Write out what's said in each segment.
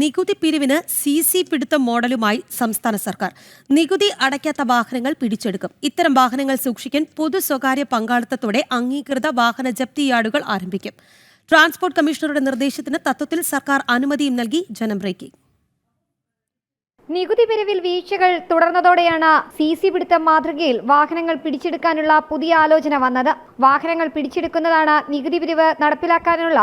നികുതി പിരിവിന് C C പിടുത്തം മോഡലുമായി സംസ്ഥാന സർക്കാർ. നികുതി അടയ്ക്കാത്ത വാഹനങ്ങൾ പിടിച്ചെടുക്കും. ഇത്തരം വാഹനങ്ങൾ സൂക്ഷിക്കാൻ പൊതു സ്വകാര്യ പങ്കാളിത്തത്തോടെ അംഗീകൃത വാഹന ജപ്തി യാർഡുകൾ ആരംഭിക്കും. ട്രാൻസ്പോർട്ട് കമ്മീഷണറുടെ നിർദ്ദേശത്തിന് തത്വത്തിൽ സർക്കാർ അനുമതിയും നൽകി ജനം ബ്രേക്കിംഗ്. നികുതി പിരിവിൽ വീഴ്ചകൾ തുടർന്നതോടെയാണ് സി സി പിടുത്തം മാതൃകയിൽ വാഹനങ്ങൾ പിടിച്ചെടുക്കാനുള്ള പുതിയ ആലോചന വന്നത്. വാഹനങ്ങൾ പിടിച്ചെടുക്കുന്നതാണ് നികുതി പിരിവ് നടപ്പിലാക്കാനുള്ള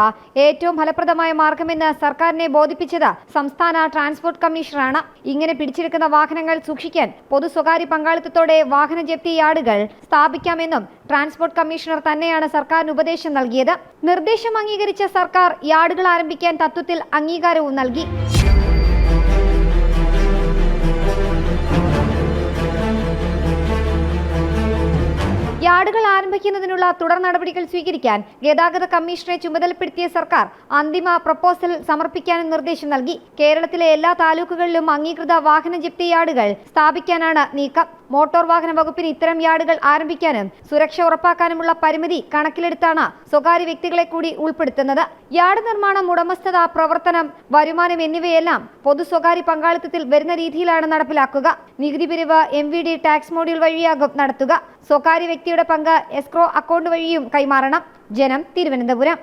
ഏറ്റവും ഫലപ്രദമായ മാർഗമെന്ന് സർക്കാരിനെ ബോധിപ്പിച്ചത് സംസ്ഥാന ട്രാൻസ്പോർട്ട് കമ്മീഷണറാണ്. ഇങ്ങനെ പിടിച്ചെടുക്കുന്ന വാഹനങ്ങൾ സൂക്ഷിക്കാൻ പൊതു സ്വകാര്യ പങ്കാളിത്തത്തോടെ വാഹന ജപ്തി യാർഡുകൾ സ്ഥാപിക്കാമെന്നും ട്രാൻസ്പോർട്ട് കമ്മീഷണർ തന്നെയാണ് സർക്കാരിന് ഉപദേശം നൽകിയത്. നിർദ്ദേശം അംഗീകരിച്ച സർക്കാർ യാർഡുകൾ ആരംഭിക്കാൻ തത്വത്തിൽ അംഗീകാരവും നൽകി. യാർഡുകൾ ആരംഭിക്കുന്നതിനുള്ള തുടർ നടപടികൾ സ്വീകരിക്കാൻ ഗതാഗത കമ്മീഷനെ ചുമതലപ്പെടുത്തിയ സർക്കാർ അന്തിമ പ്രപ്പോസൽ സമർപ്പിക്കാനും നിർദ്ദേശം നൽകി. കേരളത്തിലെ എല്ലാ താലൂക്കുകളിലും അംഗീകൃത വാഹന ജപ്തി യാർഡുകൾ സ്ഥാപിക്കാനാണ് നീക്കം. മോട്ടോർ വാഹന വകുപ്പിന് ഇത്തരം യാർഡുകൾ ആരംഭിക്കാനും സുരക്ഷ ഉറപ്പാക്കാനുമുള്ള പരിമിതി കണക്കിലെടുത്താണ് സ്വകാര്യ വ്യക്തികളെ കൂടി ഉൾപ്പെടുത്തുന്നത്. യാർഡ് നിർമ്മാണം ഉടമസ്ഥത പ്രവർത്തനം വരുമാനം എന്നിവയെല്ലാം പൊതു സ്വകാര്യ പങ്കാളിത്തത്തിൽ വരുന്ന രീതിയിലാണ് നടപ്പിലാക്കുക. നികുതി പിരിവ് M V D tax module വഴിയാകും നടത്തുക. സ്വകാര്യ വ്യക്തിയുടെ പങ്ക് എസ്ക്രോ അക്കൗണ്ട് വഴിയും കൈമാറണം. ജനം തിരുവനന്തപുരം.